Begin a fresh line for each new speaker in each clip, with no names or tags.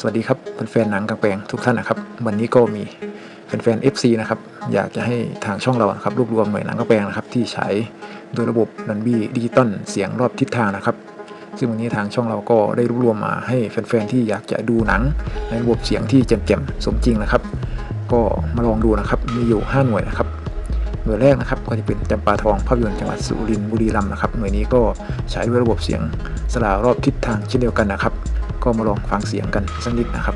สวัสดีครับแฟนๆหนังกลางแปลงทุกท่านนะครับ วันนี้ก็มีแฟนๆ FC นะครับ อยากจะให้ทางช่องเราครับรวบรวมหน่วยหนังกลางแปลงนะครับ ที่ใช้โดยระบบดันบี้ดิจิตอลเสียงรอบทิศทางนะครับ ซึ่งวันนี้ทางช่องเราก็ได้รวบรวมมาให้แฟนๆที่อยากจะดูหนังในระบบเสียงที่แจ่มๆสมจริงนะครับ ก็มาลองดูนะครับมีอยู่ 5 หน่วยนะครับหน่วยแรกนะครับก็จะเป็นจำปาทองภาพยนตร์จังหวัดสุรินทร์บุรีรัมย์นะครับหน่วยนี้ก็ใช้ด้วยระบบเสียงสลารอบทิศทางเช่นเดียวกันนะครับ ก็มาลองฟังเสียงกันสักนิดนะครับ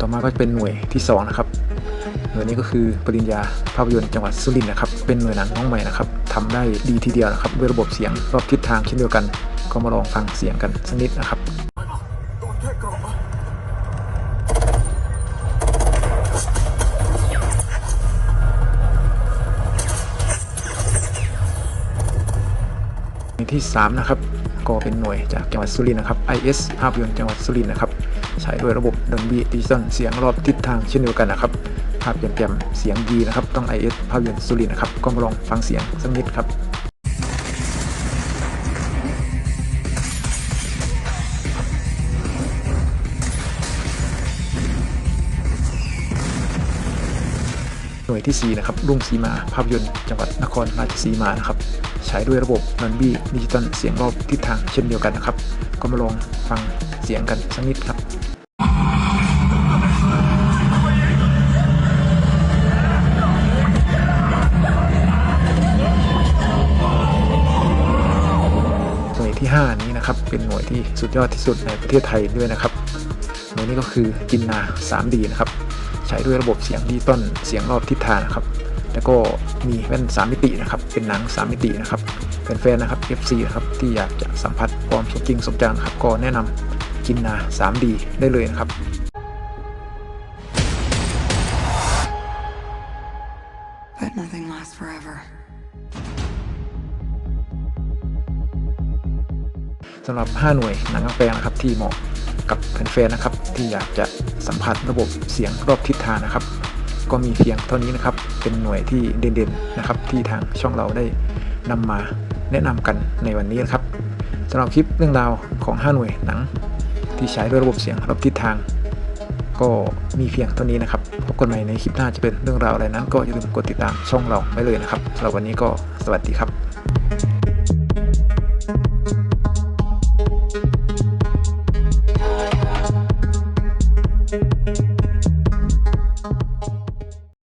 ต่อมาก็เป็นหน่วยที่2นะครับหน่วยนี้ก็คือปริญญาภาพยนตร์จังหวัดสุรินทร์นะครับ เป็นหน่วยหนังน้องใหม่นะครับทำได้ดีทีเดียวนะครับด้วยระบบเสียงรอบทิศทางเช่นเดียวกัน ก็มาลองฟังเสียงกันสักนิดนะครับ ที่ 3 นะครับ ก็เป็นหน่วยจากจังหวัดสุรินทร์นะครับ IS ภาพยนตร์จังหวัดสุรินทร์นะครับ ใช้ด้วยระบบดนบีดิจิตอลเสียงรอบทิศทางเช่นเดียวกันนะครับภาพแจ่มเสียงดีนะครับ ต้อง IS ภาพยนตร์สุรินทร์นะครับก็มาลองฟังเสียงสักนิดครับ น่วยที่ 4 นะครับ รุ่งสีมา ภาพยนตร์ จังหวัดนครราชสีมานะครับ ใช้ด้วยระบบนันบี้ดิจิตอลเสียงรอบทิศทางเช่นเดียวกันนะครับ ก็มาลองฟังเสียงกันสักนิดครับหน่วยที่ 5 นี้นะครับ เป็นหน่วยที่สุดยอดที่สุดในประเทศไทยด้วยนะครับหน่วยนี้ก็คือจินนา 3D นะครับ ใช้ด้วยระบบเสียงดิจิตอลเสียงรอบทิศทางนะครับ แล้วก็มีแว่น 3 มิตินะครับ เป็นหนัง 3 มิตินะครับแฟนๆนะครับ FC นะครับที่อยากจะสัมผัสความสมจริงสมจังนะครับก็แนะนำจินนา 3D ได้เลยนะครับ
But nothing lasts forever.
สำหรับ 5 หน่วยหนังกลางแปลงนะครับที่เหมาะ กับแฟนๆนะครับ ที่อยากจะสัมผัสระบบเสียงรอบทิศทางนะครับ ก็มีเพียงเท่านี้นะครับ เป็นหน่วยที่เด่นๆนะครับ ที่ทางช่องเราได้นำมาแนะนำกันในวันนี้นะครับสำหรับคลิปเรื่องราวของ 5 หน่วยหนัง ที่ใช้ด้วยระบบเสียงรอบทิศทาง ก็มีเพียงเท่านี้นะครับพบกันใหม่ในคลิปหน้าจะเป็นเรื่องราวอะไรนั้น ก็อย่าลืมกดติดตามช่องเราไว้เลยนะครับสำหรับวันนี้ก็สวัสดีครับ